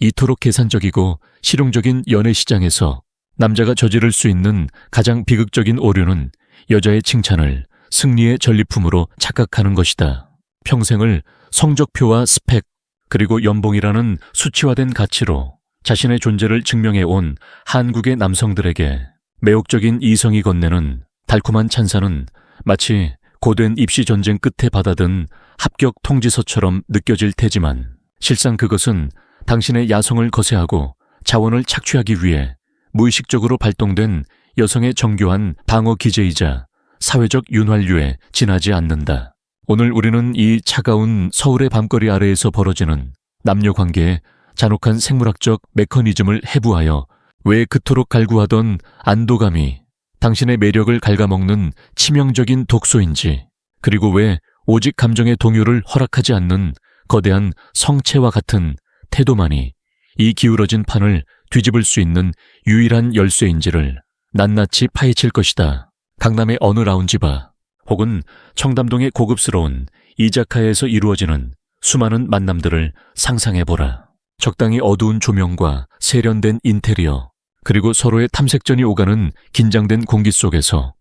이토록 계산적이고 실용적인 연애 시장에서 남자가 저지를 수 있는 가장 비극적인 오류는 여자의 칭찬을 승리의 전리품으로 착각하는 것이다. 평생을 성적표와 스펙, 그리고 연봉이라는 수치화된 가치로 자신의 존재를 증명해 온 한국의 남성들에게 매혹적인 이성이 건네는 달콤한 찬사는 마치 고된 입시 전쟁 끝에 받아든 합격 통지서처럼 느껴질 테지만 실상 그것은 당신의 야성을 거세하고 자원을 착취하기 위해 무의식적으로 발동된 여성의 정교한 방어 기제이자 사회적 윤활유에 지나지 않는다. 오늘 우리는 이 차가운 서울의 밤거리 아래에서 벌어지는 남녀 관계의 잔혹한 생물학적 메커니즘을 해부하여 왜 그토록 갈구하던 안도감이 당신의 매력을 갉아먹는 치명적인 독소인지, 그리고 왜 오직 감정의 동요를 허락하지 않는 거대한 성체와 같은 태도만이 이 기울어진 판을 뒤집을 수 있는 유일한 열쇠인지를 낱낱이 파헤칠 것이다. 강남의 어느 라운지바, 혹은 청담동의 고급스러운 이자카야에서 이루어지는 수많은 만남들을 상상해보라. 적당히 어두운 조명과 세련된 인테리어, 그리고 서로의 탐색전이 오가는 긴장된 공기 속에서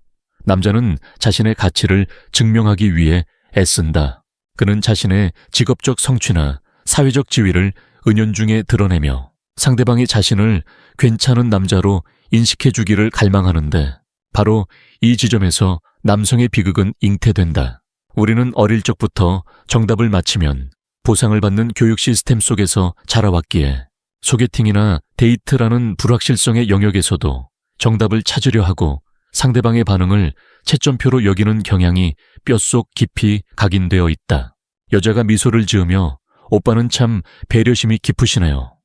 남자는 자신의 가치를 증명하기 위해 애쓴다. 그는 자신의 직업적 성취나 사회적 지위를 은연중에 드러내며 상대방이 자신을 괜찮은 남자로 인식해 주기를 갈망하는데 바로 이 지점에서 남성의 비극은 잉태된다. 우리는 어릴 적부터 정답을 맞히면 보상을 받는 교육 시스템 속에서 자라왔기에 소개팅이나 데이트라는 불확실성의 영역에서도 정답을 찾으려 하고 상대방의 반응을 채점표로 여기는 경향이 뼛속 깊이 각인되어 있다. 여자가 미소를 지으며 오빠는 참 배려심이 깊으시네요.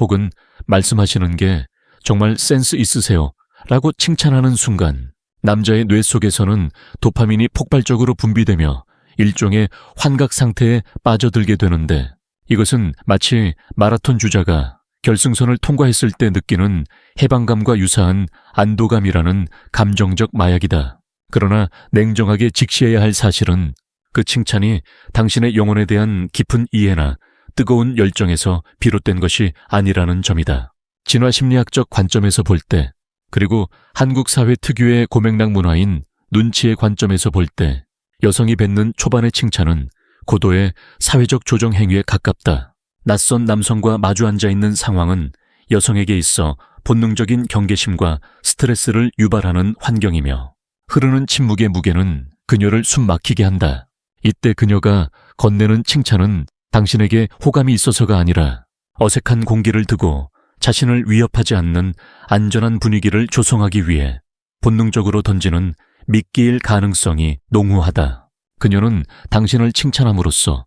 혹은 말씀하시는 게 정말 센스 있으세요. 라고 칭찬하는 순간 남자의 뇌 속에서는 도파민이 폭발적으로 분비되며 일종의 환각 상태에 빠져들게 되는데 이것은 마치 마라톤 주자가 결승선을 통과했을 때 느끼는 해방감과 유사한 안도감이라는 감정적 마약이다. 그러나 냉정하게 직시해야 할 사실은 그 칭찬이 당신의 영혼에 대한 깊은 이해나 뜨거운 열정에서 비롯된 것이 아니라는 점이다. 진화 심리학적 관점에서 볼 때, 그리고 한국 사회 특유의 고맥락 문화인 눈치의 관점에서 볼 때, 여성이 뱉는 초반의 칭찬은 고도의 사회적 조정 행위에 가깝다. 낯선 남성과 마주 앉아 있는 상황은 여성에게 있어 본능적인 경계심과 스트레스를 유발하는 환경이며 흐르는 침묵의 무게는 그녀를 숨 막히게 한다. 이때 그녀가 건네는 칭찬은 당신에게 호감이 있어서가 아니라 어색한 공기를 두고 자신을 위협하지 않는 안전한 분위기를 조성하기 위해 본능적으로 던지는 미끼일 가능성이 농후하다. 그녀는 당신을 칭찬함으로써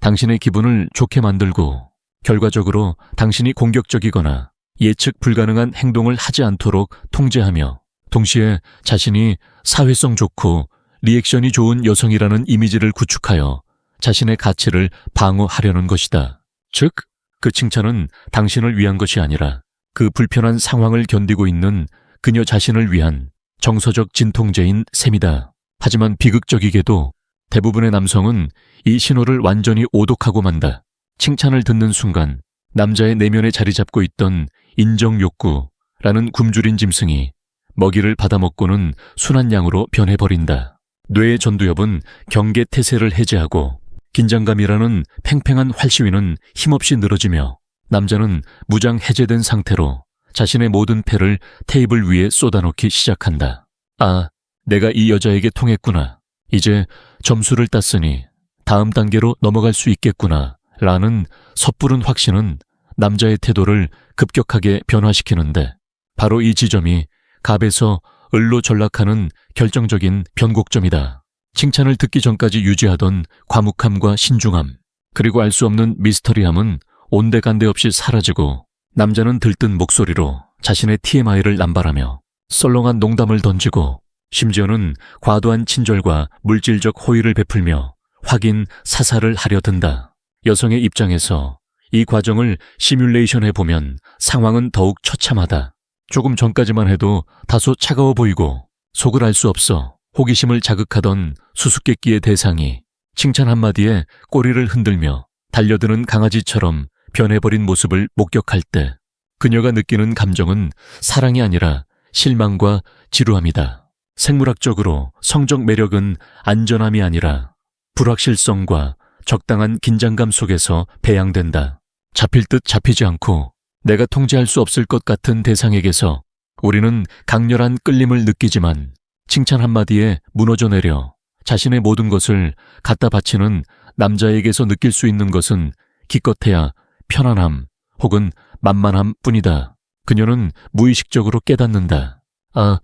당신의 기분을 좋게 만들고 결과적으로 당신이 공격적이거나 예측 불가능한 행동을 하지 않도록 통제하며 동시에 자신이 사회성 좋고 리액션이 좋은 여성이라는 이미지를 구축하여 자신의 가치를 방어하려는 것이다. 즉, 그 칭찬은 당신을 위한 것이 아니라 그 불편한 상황을 견디고 있는 그녀 자신을 위한 정서적 진통제인 셈이다. 하지만 비극적이게도 대부분의 남성은 이 신호를 완전히 오독하고 만다. 칭찬을 듣는 순간 남자의 내면에 자리 잡고 있던 인정 욕구라는 굶주린 짐승이 먹이를 받아먹고는 순한 양으로 변해버린다. 뇌의 전두엽은 경계 태세를 해제하고 긴장감이라는 팽팽한 활시위는 힘없이 늘어지며 남자는 무장 해제된 상태로 자신의 모든 패를 테이블 위에 쏟아놓기 시작한다. 아, 내가 이 여자에게 통했구나. 이제 점수를 땄으니 다음 단계로 넘어갈 수 있겠구나. 라는 섣부른 확신은 남자의 태도를 급격하게 변화시키는데 바로 이 지점이 갑에서 을로 전락하는 결정적인 변곡점이다. 칭찬을 듣기 전까지 유지하던 과묵함과 신중함, 그리고 알 수 없는 미스터리함은 온데간데 없이 사라지고 남자는 들뜬 목소리로 자신의 TMI를 남발하며 썰렁한 농담을 던지고 심지어는 과도한 친절과 물질적 호의를 베풀며 확인 사살을 하려 든다. 여성의 입장에서 이 과정을 시뮬레이션 해 보면 상황은 더욱 처참하다. 조금 전까지만 해도 다소 차가워 보이고 속을 알 수 없어 호기심을 자극하던 수수께끼의 대상이 칭찬 한마디에 꼬리를 흔들며 달려드는 강아지처럼 변해버린 모습을 목격할 때 그녀가 느끼는 감정은 사랑이 아니라 실망과 지루함이다. 생물학적으로 성적 매력은 안전함이 아니라 불확실성과 적당한 긴장감 속에서 배양된다. 잡힐 듯 잡히지 않고 내가 통제할 수 없을 것 같은 대상에게서 우리는 강렬한 끌림을 느끼지만 칭찬 한마디에 무너져 내려 자신의 모든 것을 갖다 바치는 남자에게서 느낄 수 있는 것은 기껏해야 편안함 혹은 만만함 뿐이다. 그녀는 무의식적으로 깨닫는다. 아,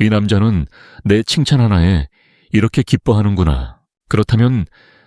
이 남자는 내 칭찬 하나에 이렇게 기뻐하는구나. 그렇다면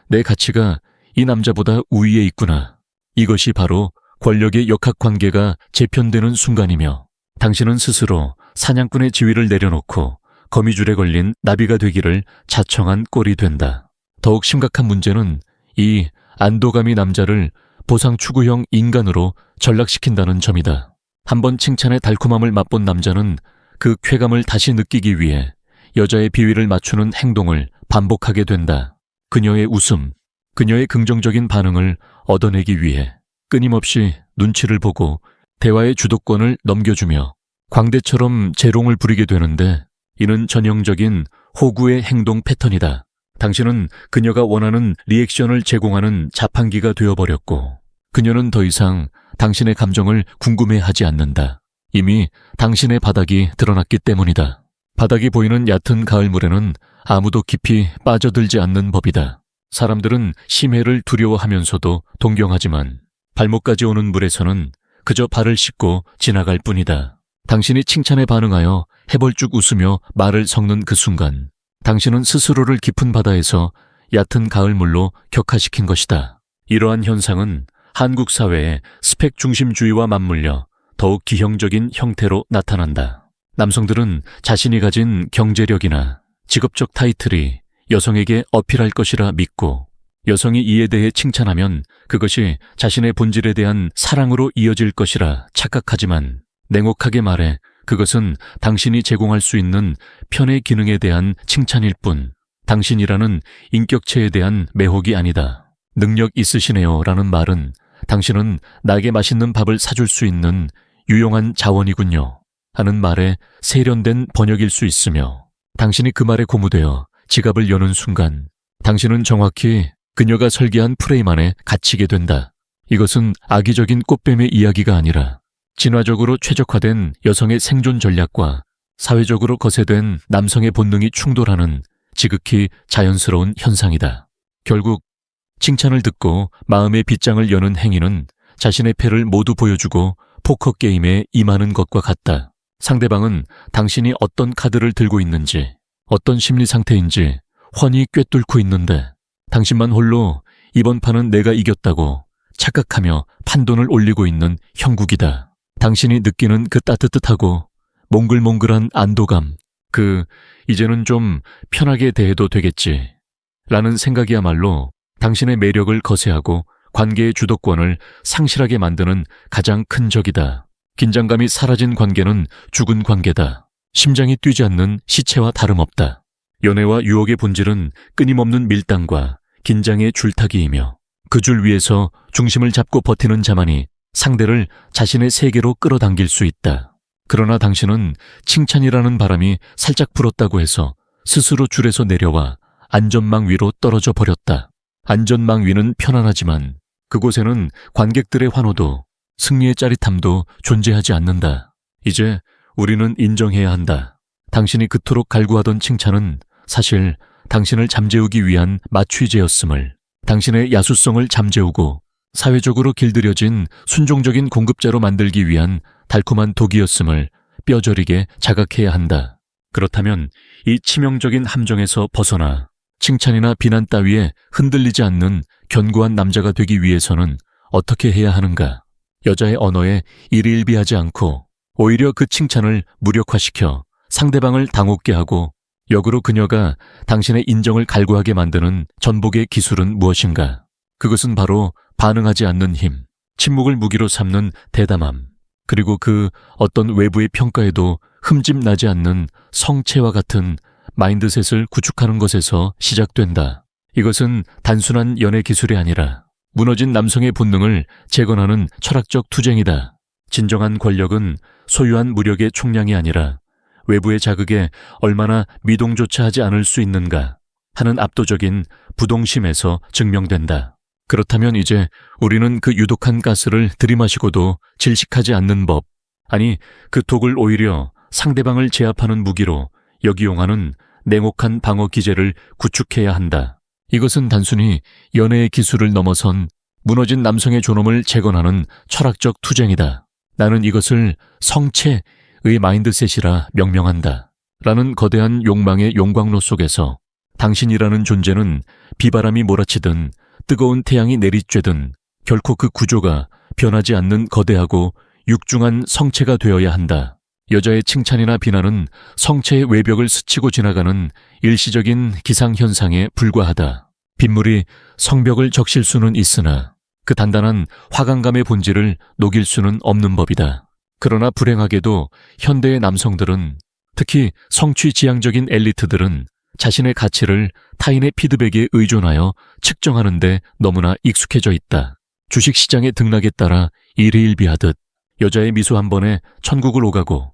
내 가치가 이 남자보다 우위에 있구나. 이것이 바로 권력의 역학 관계가 재편되는 순간이며 당신은 스스로 사냥꾼의 지위를 내려놓고 거미줄에 걸린 나비가 되기를 자청한 꼴이 된다. 더욱 심각한 문제는 이 안도감이 남자를 보상 추구형 인간으로 전락시킨다는 점이다. 한번 칭찬의 달콤함을 맛본 남자는 그 쾌감을 다시 느끼기 위해 여자의 비위를 맞추는 행동을 반복하게 된다. 그녀의 웃음, 그녀의 긍정적인 반응을 얻어내기 위해 끊임없이 눈치를 보고 대화의 주도권을 넘겨주며 광대처럼 재롱을 부리게 되는데 이는 전형적인 호구의 행동 패턴이다. 당신은 그녀가 원하는 리액션을 제공하는 자판기가 되어버렸고 그녀는 더 이상 당신의 감정을 궁금해하지 않는다. 이미 당신의 바닥이 드러났기 때문이다. 바닥이 보이는 얕은 가을물에는 아무도 깊이 빠져들지 않는 법이다. 사람들은 심해를 두려워하면서도 동경하지만 발목까지 오는 물에서는 그저 발을 씻고 지나갈 뿐이다. 당신이 칭찬에 반응하여 해벌쭉 웃으며 말을 섞는 그 순간 당신은 스스로를 깊은 바다에서 얕은 가을물로 격화시킨 것이다. 이러한 현상은 한국 사회의 스펙 중심주의와 맞물려 더욱 기형적인 형태로 나타난다. 남성들은 자신이 가진 경제력이나 직업적 타이틀이 여성에게 어필할 것이라 믿고 여성이 이에 대해 칭찬하면 그것이 자신의 본질에 대한 사랑으로 이어질 것이라 착각하지만 냉혹하게 말해 그것은 당신이 제공할 수 있는 편의 기능에 대한 칭찬일 뿐 당신이라는 인격체에 대한 매혹이 아니다. 능력 있으시네요 라는 말은 당신은 나에게 맛있는 밥을 사줄 수 있는 유용한 자원이군요. 하는 말에 세련된 번역일 수 있으며 당신이 그 말에 고무되어 지갑을 여는 순간 당신은 정확히 그녀가 설계한 프레임 안에 갇히게 된다. 이것은 악의적인 꽃뱀의 이야기가 아니라 진화적으로 최적화된 여성의 생존 전략과 사회적으로 거세된 남성의 본능이 충돌하는 지극히 자연스러운 현상이다. 결국 칭찬을 듣고 마음의 빗장을 여는 행위는 자신의 패를 모두 보여주고 포커 게임에 임하는 것과 같다. 상대방은 당신이 어떤 카드를 들고 있는지, 어떤 심리 상태인지 훤히 꿰뚫고 있는데 당신만 홀로 이번 판은 내가 이겼다고 착각하며 판돈을 올리고 있는 형국이다. 당신이 느끼는 그 따뜻하고 몽글몽글한 안도감, 그 이제는 좀 편하게 대해도 되겠지. 라는 생각이야말로 당신의 매력을 거세하고 관계의 주도권을 상실하게 만드는 가장 큰 적이다. 긴장감이 사라진 관계는 죽은 관계다. 심장이 뛰지 않는 시체와 다름없다. 연애와 유혹의 본질은 끊임없는 밀당과 긴장의 줄타기이며 그 줄 위에서 중심을 잡고 버티는 자만이 상대를 자신의 세계로 끌어당길 수 있다. 그러나 당신은 칭찬이라는 바람이 살짝 불었다고 해서 스스로 줄에서 내려와 안전망 위로 떨어져 버렸다. 안전망 위는 편안하지만 그곳에는 관객들의 환호도 승리의 짜릿함도 존재하지 않는다. 이제 우리는 인정해야 한다. 당신이 그토록 갈구하던 칭찬은 사실 당신을 잠재우기 위한 마취제였음을, 당신의 야수성을 잠재우고 사회적으로 길들여진 순종적인 공급자로 만들기 위한 달콤한 독이었음을 뼈저리게 자각해야 한다. 그렇다면 이 치명적인 함정에서 벗어나 칭찬이나 비난 따위에 흔들리지 않는 견고한 남자가 되기 위해서는 어떻게 해야 하는가? 여자의 언어에 일일비하지 않고 오히려 그 칭찬을 무력화시켜 상대방을 당혹게 하고 역으로 그녀가 당신의 인정을 갈구하게 만드는 전복의 기술은 무엇인가? 그것은 바로 반응하지 않는 힘, 침묵을 무기로 삼는 대담함, 그리고 그 어떤 외부의 평가에도 흠집 나지 않는 성체와 같은 마인드셋을 구축하는 것에서 시작된다. 이것은 단순한 연애 기술이 아니라 무너진 남성의 본능을 재건하는 철학적 투쟁이다. 진정한 권력은 소유한 무력의 총량이 아니라 외부의 자극에 얼마나 미동조차 하지 않을 수 있는가 하는 압도적인 부동심에서 증명된다. 그렇다면 이제 우리는 그 유독한 가스를 들이마시고도 질식하지 않는 법, 아니 그 독을 오히려 상대방을 제압하는 무기로 역이용하는 냉혹한 방어 기제를 구축해야 한다. 이것은 단순히 연애의 기술을 넘어선 무너진 남성의 존엄을 재건하는 철학적 투쟁이다. 나는 이것을 성체 의 마인드셋이라 명명한다. 라는 거대한 욕망의 용광로 속에서 당신이라는 존재는 비바람이 몰아치든 뜨거운 태양이 내리쬐든 결코 그 구조가 변하지 않는 거대하고 육중한 성체가 되어야 한다. 여자의 칭찬이나 비난은 성체의 외벽을 스치고 지나가는 일시적인 기상현상에 불과하다. 빗물이 성벽을 적실 수는 있으나 그 단단한 화강감의 본질을 녹일 수는 없는 법이다. 그러나 불행하게도 현대의 남성들은 특히 성취 지향적인 엘리트들은 자신의 가치를 타인의 피드백에 의존하여 측정하는데 너무나 익숙해져 있다. 주식시장의 등락에 따라 일희일비하듯 여자의 미소 한 번에 천국을 오가고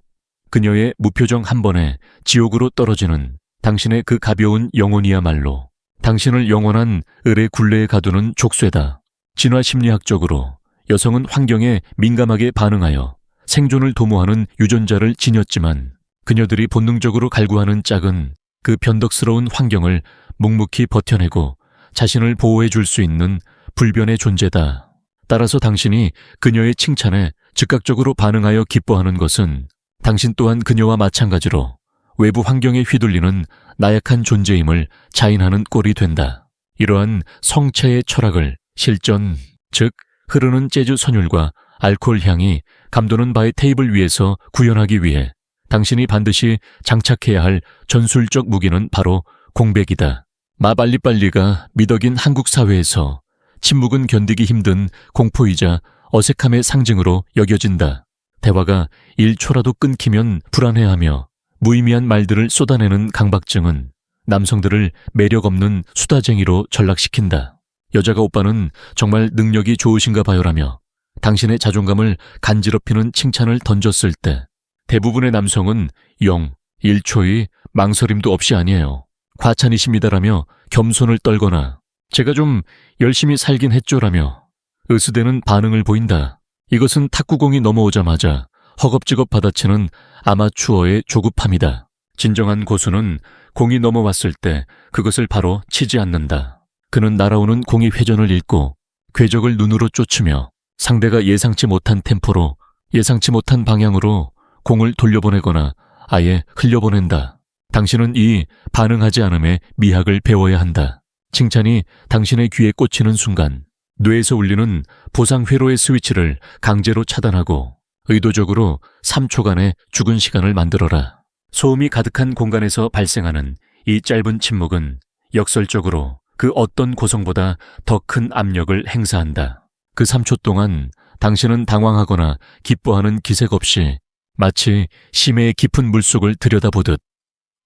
그녀의 무표정 한 번에 지옥으로 떨어지는 당신의 그 가벼운 영혼이야말로 당신을 영원한 을의 굴레에 가두는 족쇄다. 진화 심리학적으로 여성은 환경에 민감하게 반응하여 생존을 도모하는 유전자를 지녔지만 그녀들이 본능적으로 갈구하는 짝은 그 변덕스러운 환경을 묵묵히 버텨내고 자신을 보호해 줄 수 있는 불변의 존재다. 따라서 당신이 그녀의 칭찬에 즉각적으로 반응하여 기뻐하는 것은 당신 또한 그녀와 마찬가지로 외부 환경에 휘둘리는 나약한 존재임을 자인하는 꼴이 된다. 이러한 성체의 철학을 실전, 즉 흐르는 재즈 선율과 알코올 향이 감도는 바의 테이블 위에서 구현하기 위해 당신이 반드시 장착해야 할 전술적 무기는 바로 공백이다. 마발리빨리가 미덕인 한국 사회에서 침묵은 견디기 힘든 공포이자 어색함의 상징으로 여겨진다. 대화가 1초라도 끊기면 불안해하며 무의미한 말들을 쏟아내는 강박증은 남성들을 매력 없는 수다쟁이로 전락시킨다. 여자가 오빠는 정말 능력이 좋으신가 봐요라며 당신의 자존감을 간지럽히는 칭찬을 던졌을 때 대부분의 남성은 0, 1초의 망설임도 없이 아니에요. 과찬이십니다라며 겸손을 떨거나 제가 좀 열심히 살긴 했죠라며 으스대는 반응을 보인다. 이것은 탁구공이 넘어오자마자 허겁지겁 받아치는 아마추어의 조급함이다. 진정한 고수는 공이 넘어왔을 때 그것을 바로 치지 않는다. 그는 날아오는 공이 회전을 읽고 궤적을 눈으로 쫓으며 상대가 예상치 못한 템포로 예상치 못한 방향으로 공을 돌려보내거나 아예 흘려보낸다. 당신은 이 반응하지 않음의 미학을 배워야 한다. 칭찬이 당신의 귀에 꽂히는 순간 뇌에서 울리는 보상 회로의 스위치를 강제로 차단하고 의도적으로 3초간의 죽은 시간을 만들어라. 소음이 가득한 공간에서 발생하는 이 짧은 침묵은 역설적으로 그 어떤 고성보다 더 큰 압력을 행사한다. 그 3초 동안 당신은 당황하거나 기뻐하는 기색 없이 마치 심해의 깊은 물속을 들여다보듯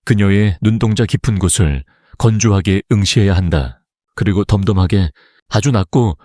그녀의 눈동자 깊은 곳을 건조하게 응시해야 한다. 그리고 덤덤하게 아주 낮고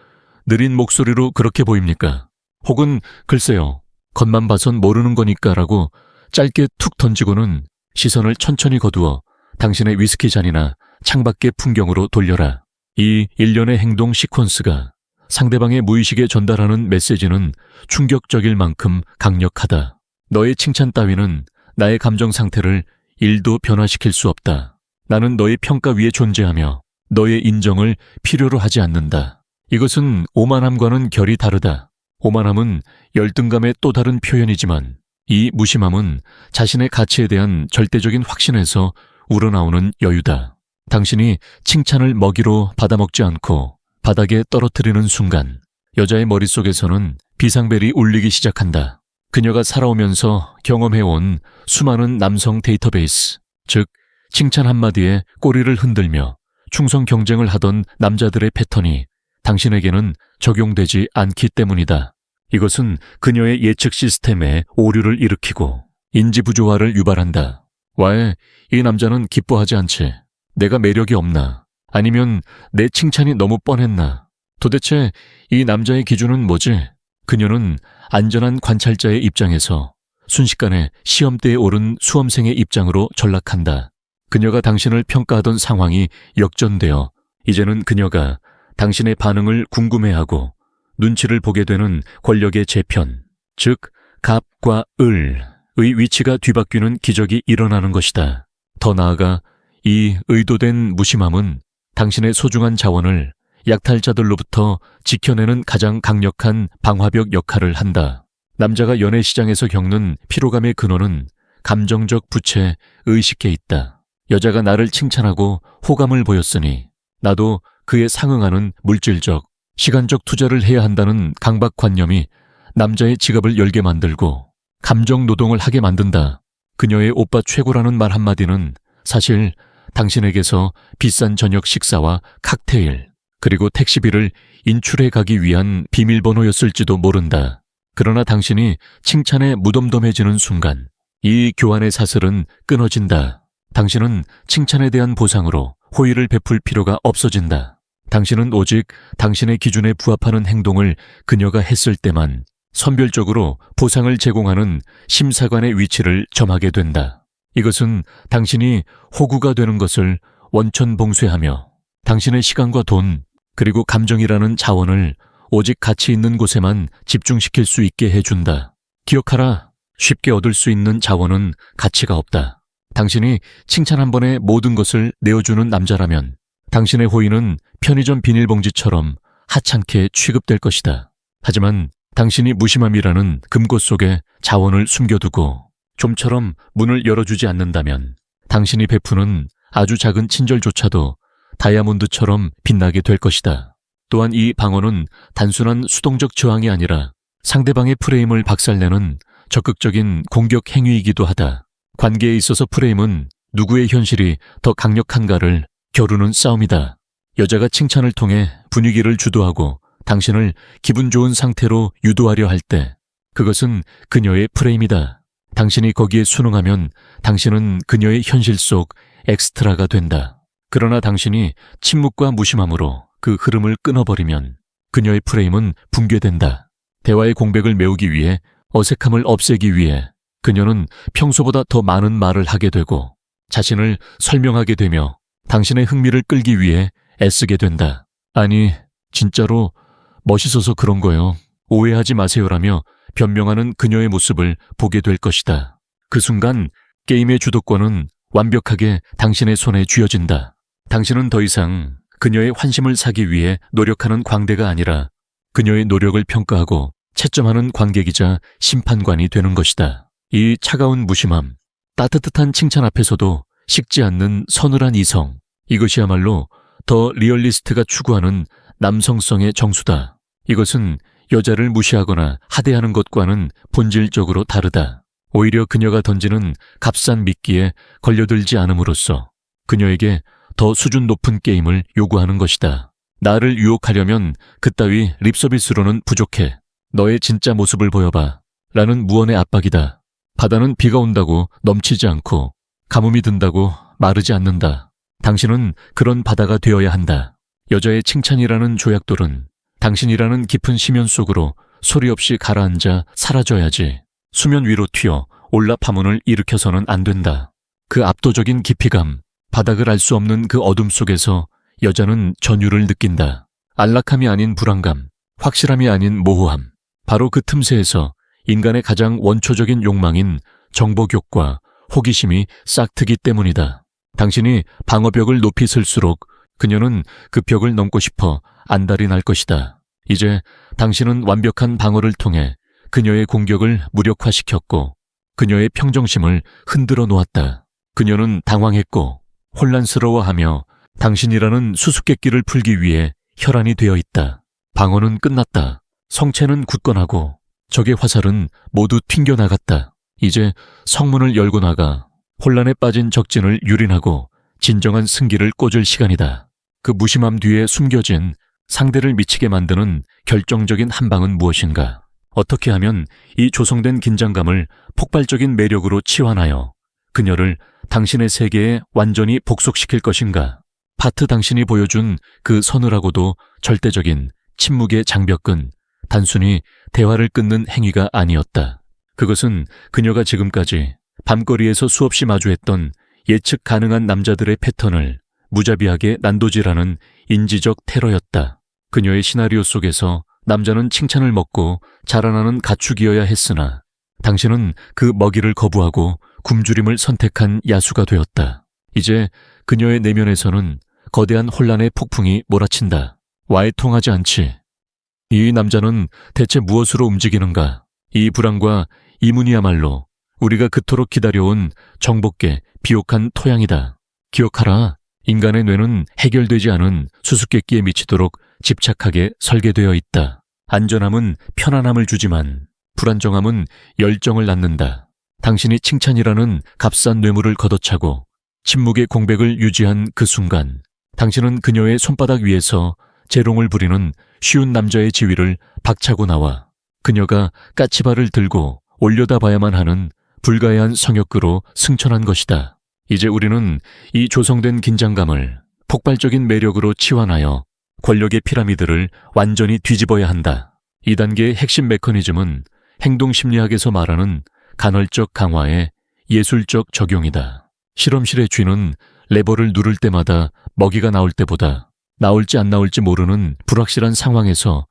느린 목소리로 그렇게 보입니까? 혹은 글쎄요, 겉만 봐선 모르는 거니까 라고 짧게 툭 던지고는 시선을 천천히 거두어 당신의 위스키 잔이나 창밖의 풍경으로 돌려라. 이 일련의 행동 시퀀스가 상대방의 무의식에 전달하는 메시지는 충격적일 만큼 강력하다. 너의 칭찬 따위는 나의 감정 상태를 일도 변화시킬 수 없다. 나는 너의 평가 위에 존재하며 너의 인정을 필요로 하지 않는다. 이것은 오만함과는 결이 다르다. 오만함은 열등감의 또 다른 표현이지만 이 무심함은 자신의 가치에 대한 절대적인 확신에서 우러나오는 여유다. 당신이 칭찬을 먹이로 받아먹지 않고 바닥에 떨어뜨리는 순간 여자의 머릿속에서는 비상벨이 울리기 시작한다. 그녀가 살아오면서 경험해온 수많은 남성 데이터베이스, 즉 칭찬 한마디에 꼬리를 흔들며 충성 경쟁을 하던 남자들의 패턴이 당신에게는 적용되지 않기 때문이다. 이것은 그녀의 예측 시스템에 오류를 일으키고 인지 부조화를 유발한다. 와에 이 남자는 기뻐하지 않지. 내가 매력이 없나? 아니면 내 칭찬이 너무 뻔했나? 도대체 이 남자의 기준은 뭐지? 그녀는 안전한 관찰자의 입장에서 순식간에 시험대에 오른 수험생의 입장으로 전락한다. 그녀가 당신을 평가하던 상황이 역전되어 이제는 그녀가 당신의 반응을 궁금해하고 눈치를 보게 되는 권력의 재편, 즉 갑과 을의 위치가 뒤바뀌는 기적이 일어나는 것이다. 더 나아가 이 의도된 무심함은 당신의 소중한 자원을 약탈자들로부터 지켜내는 가장 강력한 방화벽 역할을 한다. 남자가 연애 시장에서 겪는 피로감의 근원은 감정적 부채, 의식에 있다. 여자가 나를 칭찬하고 호감을 보였으니 나도 그에 상응하는 물질적, 시간적 투자를 해야 한다는 강박관념이 남자의 지갑을 열게 만들고 감정 노동을 하게 만든다. 그녀의 오빠 최고라는 말 한마디는 사실 당신에게서 비싼 저녁 식사와 칵테일, 그리고 택시비를 인출해 가기 위한 비밀번호였을지도 모른다. 그러나 당신이 칭찬에 무덤덤해지는 순간 이 교환의 사슬은 끊어진다. 당신은 칭찬에 대한 보상으로 호의를 베풀 필요가 없어진다. 당신은 오직 당신의 기준에 부합하는 행동을 그녀가 했을 때만 선별적으로 보상을 제공하는 심사관의 위치를 점하게 된다. 이것은 당신이 호구가 되는 것을 원천 봉쇄하며 당신의 시간과 돈, 그리고 감정이라는 자원을 오직 가치 있는 곳에만 집중시킬 수 있게 해준다. 기억하라. 쉽게 얻을 수 있는 자원은 가치가 없다. 당신이 칭찬 한 번에 모든 것을 내어주는 남자라면 당신의 호의는 편의점 비닐봉지처럼 하찮게 취급될 것이다. 하지만 당신이 무심함이라는 금고 속에 자원을 숨겨두고 좀처럼 문을 열어주지 않는다면 당신이 베푸는 아주 작은 친절조차도 다이아몬드처럼 빛나게 될 것이다. 또한 이 방어는 단순한 수동적 저항이 아니라 상대방의 프레임을 박살내는 적극적인 공격 행위이기도 하다. 관계에 있어서 프레임은 누구의 현실이 더 강력한가를 겨루는 싸움이다. 여자가 칭찬을 통해 분위기를 주도하고 당신을 기분 좋은 상태로 유도하려 할 때 그것은 그녀의 프레임이다. 당신이 거기에 순응하면 당신은 그녀의 현실 속 엑스트라가 된다. 그러나 당신이 침묵과 무심함으로 그 흐름을 끊어버리면 그녀의 프레임은 붕괴된다. 대화의 공백을 메우기 위해 어색함을 없애기 위해 그녀는 평소보다 더 많은 말을 하게 되고 자신을 설명하게 되며 당신의 흥미를 끌기 위해 애쓰게 된다. 아니, 진짜로 멋있어서 그런 거요. 오해하지 마세요라며 변명하는 그녀의 모습을 보게 될 것이다. 그 순간 게임의 주도권은 완벽하게 당신의 손에 쥐어진다. 당신은 더 이상 그녀의 환심을 사기 위해 노력하는 광대가 아니라 그녀의 노력을 평가하고 채점하는 관객이자 심판관이 되는 것이다. 이 차가운 무심함, 따뜻한 칭찬 앞에서도 식지 않는 서늘한 이성, 이것이야말로 더 리얼리스트가 추구하는 남성성의 정수다. 이것은 여자를 무시하거나 하대하는 것과는 본질적으로 다르다. 오히려 그녀가 던지는 값싼 미끼에 걸려들지 않음으로써 그녀에게 더 수준 높은 게임을 요구하는 것이다. 나를 유혹하려면 그따위 립서비스로는 부족해. 너의 진짜 모습을 보여봐. 라는 무언의 압박이다. 바다는 비가 온다고 넘치지 않고 가뭄이 든다고 마르지 않는다. 당신은 그런 바다가 되어야 한다. 여자의 칭찬이라는 조약돌은 당신이라는 깊은 심연 속으로 소리 없이 가라앉아 사라져야지. 수면 위로 튀어 올라 파문을 일으켜서는 안 된다. 그 압도적인 깊이감, 바닥을 알 수 없는 그 어둠 속에서 여자는 전율을 느낀다. 안락함이 아닌 불안감, 확실함이 아닌 모호함. 바로 그 틈새에서 인간의 가장 원초적인 욕망인 정복욕과 호기심이 싹트기 때문이다. 당신이 방어벽을 높이 설수록 그녀는 그 벽을 넘고 싶어 안달이 날 것이다. 이제 당신은 완벽한 방어를 통해 그녀의 공격을 무력화시켰고 그녀의 평정심을 흔들어 놓았다. 그녀는 당황했고 혼란스러워하며 당신이라는 수수께끼를 풀기 위해 혈안이 되어 있다. 방어는 끝났다. 성체는 굳건하고 적의 화살은 모두 튕겨나갔다. 이제 성문을 열고 나가 혼란에 빠진 적진을 유린하고 진정한 승기를 꽂을 시간이다. 그 무심함 뒤에 숨겨진 상대를 미치게 만드는 결정적인 한 방은 무엇인가? 어떻게 하면 이 조성된 긴장감을 폭발적인 매력으로 치환하여 그녀를 당신의 세계에 완전히 복속시킬 것인가? 파트 당신이 보여준 그 서늘하고도 절대적인 침묵의 장벽은 단순히 대화를 끊는 행위가 아니었다. 그것은 그녀가 지금까지 밤거리에서 수없이 마주했던 예측 가능한 남자들의 패턴을 무자비하게 난도질하는 인지적 테러였다. 그녀의 시나리오 속에서 남자는 칭찬을 먹고 자라나는 가축이어야 했으나 당신은 그 먹이를 거부하고 굶주림을 선택한 야수가 되었다. 이제 그녀의 내면에서는 거대한 혼란의 폭풍이 몰아친다. 와에 통하지 않지. 이 남자는 대체 무엇으로 움직이는가? 이 불안과 이문이야말로 우리가 그토록 기다려온 정복계 비옥한 토양이다. 기억하라. 인간의 뇌는 해결되지 않은 수수께끼에 미치도록 집착하게 설계되어 있다. 안전함은 편안함을 주지만 불안정함은 열정을 낳는다. 당신이 칭찬이라는 값싼 뇌물을 걷어차고 침묵의 공백을 유지한 그 순간 당신은 그녀의 손바닥 위에서 재롱을 부리는 쉬운 남자의 지위를 박차고 나와 그녀가 까치발을 들고 올려다 봐야만 하는 불가해한 성욕구로 승천한 것이다. 이제 우리는 이 조성된 긴장감을 폭발적인 매력으로 치환하여 권력의 피라미드를 완전히 뒤집어야 한다. 이 단계의 핵심 메커니즘은 행동심리학에서 말하는 간헐적 강화의 예술적 적용이다. 실험실의 쥐는 레버를 누를 때마다 먹이가 나올 때보다 나올지 안 나올지 모르는 불확실한 상황에서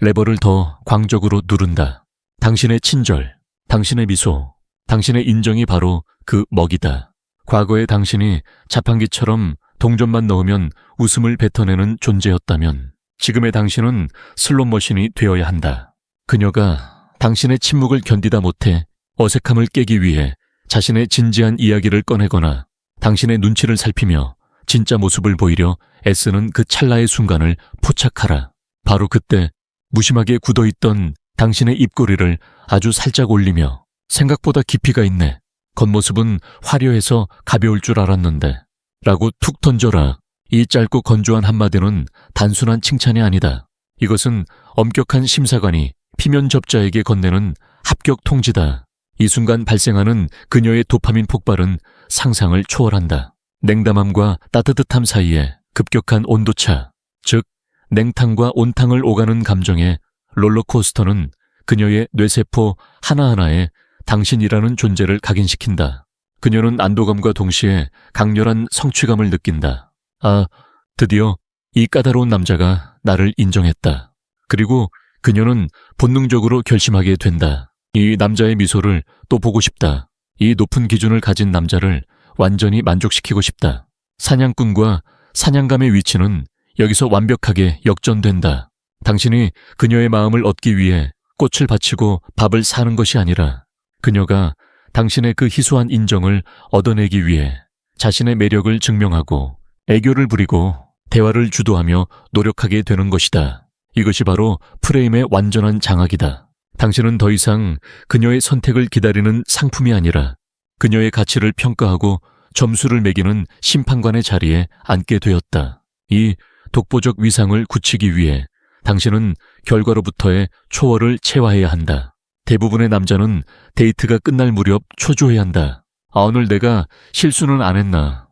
레버를 더 광적으로 누른다. 당신의 친절, 당신의 미소, 당신의 인정이 바로 그 먹이다. 과거의 당신이 자판기처럼 동전만 넣으면 웃음을 뱉어내는 존재였다면 지금의 당신은 슬롯머신이 되어야 한다. 그녀가 당신의 침묵을 견디다 못해 어색함을 깨기 위해 자신의 진지한 이야기를 꺼내거나 당신의 눈치를 살피며 진짜 모습을 보이려 애쓰는 그 찰나의 순간을 포착하라. 바로 그때 무심하게 굳어있던 당신의 입꼬리를 아주 살짝 올리며 생각보다 깊이가 있네. 겉모습은 화려해서 가벼울 줄 알았는데 라고 툭 던져라. 이 짧고 건조한 한마디는 단순한 칭찬이 아니다. 이것은 엄격한 심사관이 피면 접자에게 건네는 합격 통지다. 이 순간 발생하는 그녀의 도파민 폭발은 상상을 초월한다. 냉담함과 따뜻함 사이에 급격한 온도차, 즉 냉탕과 온탕을 오가는 감정의 롤러코스터는 그녀의 뇌세포 하나하나에 당신이라는 존재를 각인시킨다. 그녀는 안도감과 동시에 강렬한 성취감을 느낀다. 아, 드디어 이 까다로운 남자가 나를 인정했다. 그리고 그녀는 본능적으로 결심하게 된다. 이 남자의 미소를 또 보고 싶다. 이 높은 기준을 가진 남자를 완전히 만족시키고 싶다. 사냥꾼과 사냥감의 위치는 여기서 완벽하게 역전된다. 당신이 그녀의 마음을 얻기 위해 꽃을 바치고 밥을 사는 것이 아니라 그녀가 당신의 그 희소한 인정을 얻어내기 위해 자신의 매력을 증명하고 애교를 부리고 대화를 주도하며 노력하게 되는 것이다. 이것이 바로 프레임의 완전한 장악이다. 당신은 더 이상 그녀의 선택을 기다리는 상품이 아니라 그녀의 가치를 평가하고 점수를 매기는 심판관의 자리에 앉게 되었다. 이 독보적 위상을 굳히기 위해 당신은 결과로부터의 초월을 체화해야 한다. 대부분의 남자는 데이트가 끝날 무렵 초조해야 한다. 아, 오늘 내가 실수는 안 했나.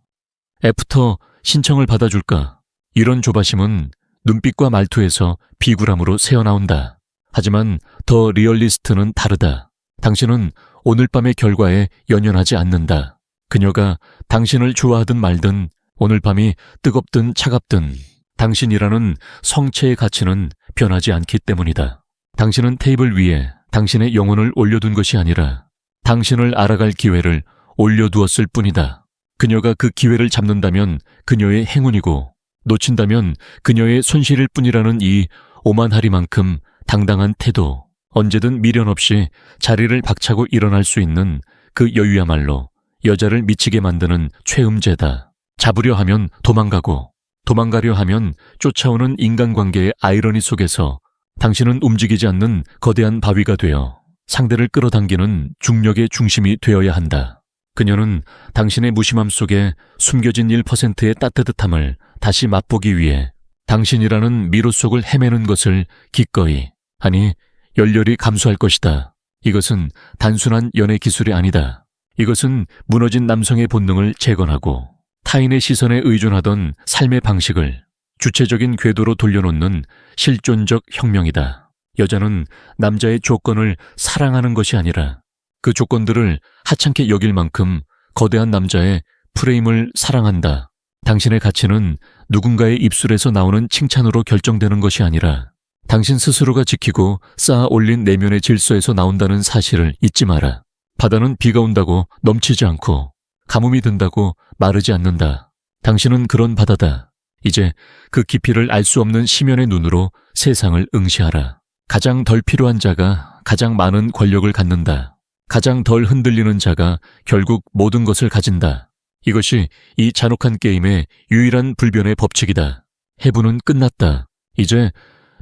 애프터 신청을 받아줄까. 이런 조바심은 눈빛과 말투에서 비굴함으로 새어나온다. 하지만 더 리얼리스트는 다르다. 당신은 오늘 밤의 결과에 연연하지 않는다. 그녀가 당신을 좋아하든 말든 오늘 밤이 뜨겁든 차갑든 당신이라는 성체의 가치는 변하지 않기 때문이다. 당신은 테이블 위에 당신의 영혼을 올려둔 것이 아니라 당신을 알아갈 기회를 올려두었을 뿐이다. 그녀가 그 기회를 잡는다면 그녀의 행운이고 놓친다면 그녀의 손실일 뿐이라는 이 오만하리만큼 당당한 태도, 언제든 미련 없이 자리를 박차고 일어날 수 있는 그 여유야말로 여자를 미치게 만드는 최음제다. 잡으려 하면 도망가고 도망가려 하면 쫓아오는 인간관계의 아이러니 속에서 당신은 움직이지 않는 거대한 바위가 되어 상대를 끌어당기는 중력의 중심이 되어야 한다. 그녀는 당신의 무심함 속에 숨겨진 1%의 따뜻함을 다시 맛보기 위해 당신이라는 미로 속을 헤매는 것을 기꺼이, 아니, 열렬히 감수할 것이다. 이것은 단순한 연애 기술이 아니다. 이것은 무너진 남성의 본능을 재건하고 타인의 시선에 의존하던 삶의 방식을 주체적인 궤도로 돌려놓는 실존적 혁명이다. 여자는 남자의 조건을 사랑하는 것이 아니라 그 조건들을 하찮게 여길 만큼 거대한 남자의 프레임을 사랑한다. 당신의 가치는 누군가의 입술에서 나오는 칭찬으로 결정되는 것이 아니라 당신 스스로가 지키고 쌓아 올린 내면의 질서에서 나온다는 사실을 잊지 마라. 바다는 비가 온다고 넘치지 않고 가뭄이 든다고 마르지 않는다. 당신은 그런 바다다. 이제 그 깊이를 알 수 없는 심연의 눈으로 세상을 응시하라. 가장 덜 필요한 자가 가장 많은 권력을 갖는다. 가장 덜 흔들리는 자가 결국 모든 것을 가진다. 이것이 이 잔혹한 게임의 유일한 불변의 법칙이다. 해부는 끝났다. 이제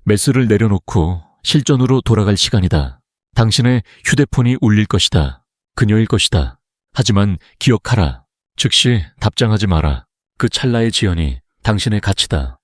메스를 내려놓고 실전으로 돌아갈 시간이다. 당신의 휴대폰이 울릴 것이다. 그녀일 것이다. 하지만 기억하라. 즉시 답장하지 마라. 그 찰나의 지연이 당신의 가치다.